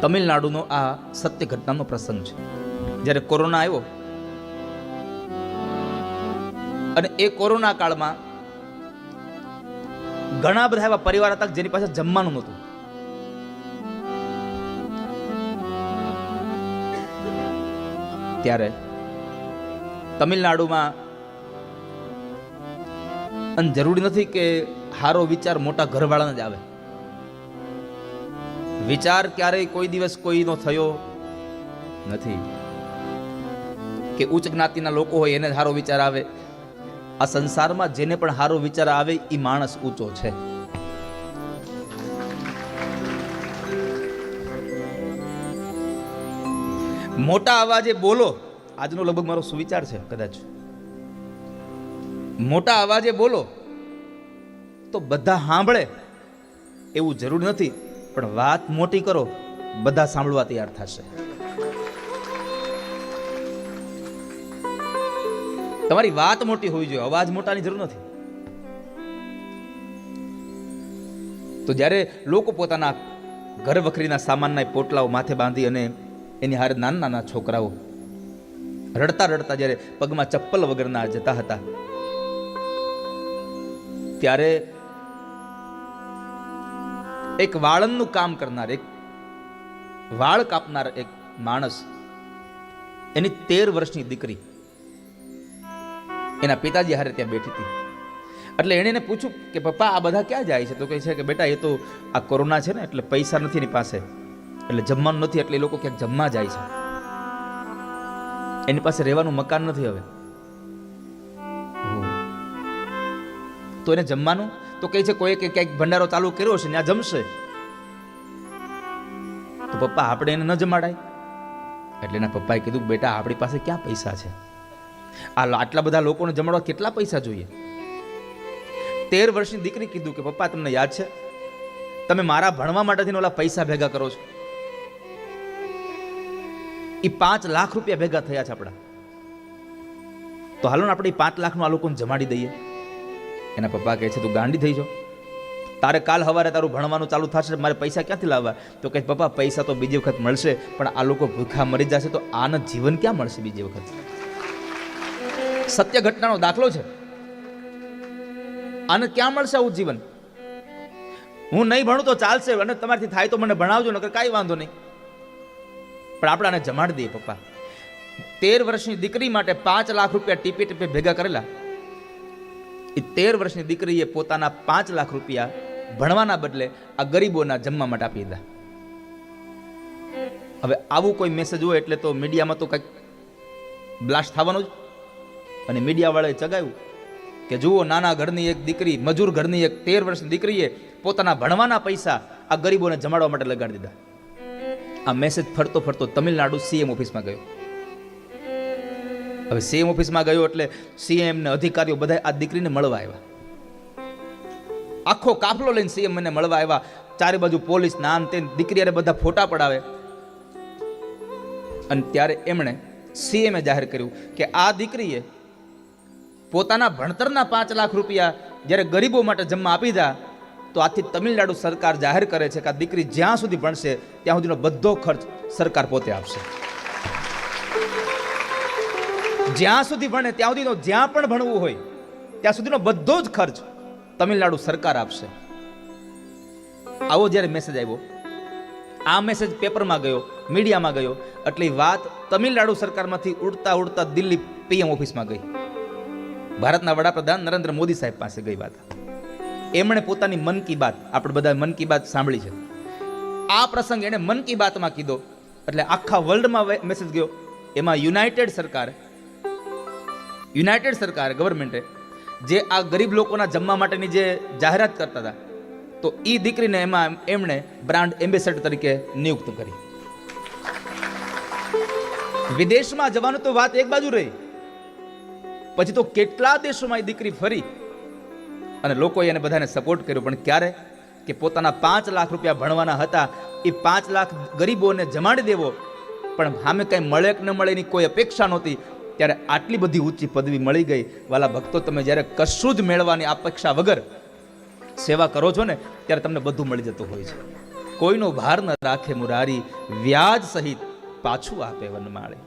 તમિલનાડુનો આ સત્ય ઘટનાનો પ્રસંગ છે. જ્યારે કોરોના આવ્યો અને એ કોરોના કાળમાં ઘણા બધા એવા પરિવાર હતા જેની પાસે જમવાનું નહોતું. ત્યારે તમિલનાડુમાં અને જરૂરી નથી કે હારો વિચાર મોટા ઘરવાળાને જ આવે. વિચાર ક્યારેય કોઈ દિવસ કોઈનો થયો નથી. કે ઉચ્ચ જ્ઞાતિના લોકો હોય એને સારો વિચાર આવે. આ સંસારમાં જેને પણ સારો વિચાર આવે એ માણસ ઊંચો છે. મોટા અવાજે બોલો. આજનો લગભગ મારો સુવિચાર છે, કદાચ. મોટા અવાજે બોલો. તો બધા સાંભળે. એવું જરૂર નથી. પણ વાત મોટી કરો, બધા સાંભળવા તૈયાર થશે. તમારી વાત મોટી હોવી જોઈએ, અવાજ મોટાની જરૂર નથી. તો જ્યારે લોકો પોતાના ઘર વખરીના સામાનના પોટલાઓ માથે બાંધી અને એની હારે નાના નાના છોકરાઓ રડતા રડતા જ્યારે પગમાં ચપ્પલ વગરના જતા હતા, ત્યારે એક વાળનનું કામ કરનાર એક, વાળ કાપનાર એક માણસ, એની તેર વર્ષની દીકરી, એના પિતાજી હારે ત્યાં બેઠી હતી. એટલે એણે એને પૂછ્યું કે, પપ્પા, આ બધા ક્યાં જાય છે? તો કહે છે કે, બેટા, એ તો આ કોરોના છે ને, એટલે પૈસા નથી એની પાસે, એટલે જમવાનું નથી, એટલે એ લોકો ક્યાંક જમવા જાય છે. એની પાસે રહેવાનું મકાન નથી હવે. તો એને જમવાનું તો કહે છે, કોઈ કે ક્યાંક ભંડારો ચાલુ કર્યો છે ત્યાં જમશે. તો પપ્પા, આપણે એને ન જમાડાય. એટલે એના પપ્પાએ કીધું, બેટા, આપણી પાસે ક્યાં પૈસા છે? આ આટલા બધા લોકોને જમાડવા કેટલા પૈસા જોઈએ? તેર વર્ષની દીકરી કીધું કે, પપ્પા, તમને યાદ છે? તમે મારા ભણવા માટેથી ઓલા પૈસા ભેગા કરો છો. એ પાંચ લાખ રૂપિયા ભેગા થયા છે આપણા. તો હાલો ને આપણે પાંચ લાખનું આ લોકોને જમાડી દઈએ. એના પપ્પા કહે છે, તું ગાંડી થઈ જાઓ તારે કાલ સવારે તારું ભણવાનું ચાલુ થશે, મારે પૈસા ક્યાંથી લાવવા? તો કહે પપ્પા, પૈસા તો બીજી વખત મળશે, પણ આ લોકો ભૂખા મરી જશે, તો આને જીવન ક્યાં મળશે બીજી વખત? સત્ય ઘટનાનો દાખલો છે. આને ક્યાં મળશે આવું જીવન? હું નહીં ભણું તો ચાલશે, અને તમારથી થાય તો મને ભણાવજો, નકર કાંઈ વાંધો નહીં. પણ આપણે આને જમાડી દઈએ, પપ્પા. તેર વર્ષની દીકરી માટે પાંચ લાખ રૂપિયા ટીપે ટીપે ભેગા કરેલા. એ તેર વર્ષની દીકરીએ પોતાના પાંચ લાખ રૂપિયા ભણવાના બદલે આ ગરીબોના જમવા માટે આપી દીધા. હવે આવું કોઈ મેસેજ હોય એટલે તો મીડિયામાં તો કંઈક બ્લાસ્ટ થવાનું જ. અને મીડિયાવાળાએ ચગાવ્યું કે જુઓ, નાના ઘરની એક દીકરી, મજૂર ઘરની એક તેર વર્ષની દીકરીએ પોતાના ભણવાના પૈસા આ ગરીબોને જમાડવા માટે લગાડી દીધા. આ મેસેજ ફરતો ફરતો તમિલનાડુ સીએમ ઓફિસમાં ગયો. હવે સીએમ ઓફિસમાં ગયો એટલે સીએમ ને અધિકારીઓ બધા આ દીકરીને મળવા આવ્યા. આખો કાફલો લઈને સીએમ મને મળવા આવ્યા. ચારે બાજુ પોલીસ નામ તે દીકરી અને બધા ફોટા પડાવે. અને ત્યારે એમણે સીએમએ જાહેર કર્યું કે આ દીકરીએ પોતાના ભણતરના પાંચ લાખ રૂપિયા જ્યારે ગરીબો માટે જમવા આપી દા, તો આથી તમિલનાડુ સરકાર જાહેર કરે છે કે આ દીકરી જ્યાં સુધી ભણશે, ત્યાં સુધીનો બધો ખર્ચ સરકાર પોતે આપશે. જ્યાં સુધી ભણે, ત્યાં સુધીનો જ્યાં પણ ભણવું હોય, ત્યાં સુધીનો બધો જ ખર્ચ તમિલનાડુ સરકાર આપશે. આવો જ્યારે મેસેજ આવ્યો, આ મેસેજ પેપરમાં ગયો મીડિયામાં ગયો, એટલે વાત તમિલનાડુ સરકારમાંથી ઉડતા ઉડતા દિલ્હી પીએમ ઓફિસમાં ગઈ. ભારતના વડાપ્રધાન નરેન્દ્ર મોદી સાહેબ પાસે ગઈ વાત. એમણે પોતાની મન કી બાત, આપણે બધા મન કી બાત સાંભળી છે. આ પ્રસંગ એણે મન કી બાતમાં કીધો, એટલે આખા વર્લ્ડમાં મેસેજ ગયો. એમાં યુનાઇટેડ સરકાર યુનાઇટેડ સરકાર, ગવર્મેન્ટે, જે આ ગરીબ લોકોના જમવા માટેની જે જાહેરાત કરતા હતા, તો એ દીકરીને એમાં એમણે બ્રાન્ડ એમ્બેસેડર તરીકે નિયુક્ત કરી. વિદેશમાં જવાનું તો વાત એક બાજુ રહી. પછી તો કેટલા દેશોમાં એ દીકરી ફરી? અને લોકોએ એને બધાને સપોર્ટ કર્યો, પણ ક્યારે? કે પોતાના પાંચ લાખ રૂપિયા ભણવાના હતા એ પાંચ લાખ ગરીબોને જમાડી દેવો, પણ સામે કંઈ મળે કે ન મળે એની કોઈ અપેક્ષા નહોતી. ત્યારે આટલી બધી ઊંચી પદવી મળી ગઈ. વાલા ભક્તો, તમે જ્યારે કશું જ મેળવાની અપેક્ષા વગર સેવા કરો છો ને, ત્યારે તમને બધું મળી જતું હોય છે. કોઈનો ભાર ન રાખે મુરારી, વ્યાજ સહિત પાછું આપે વનમાળે.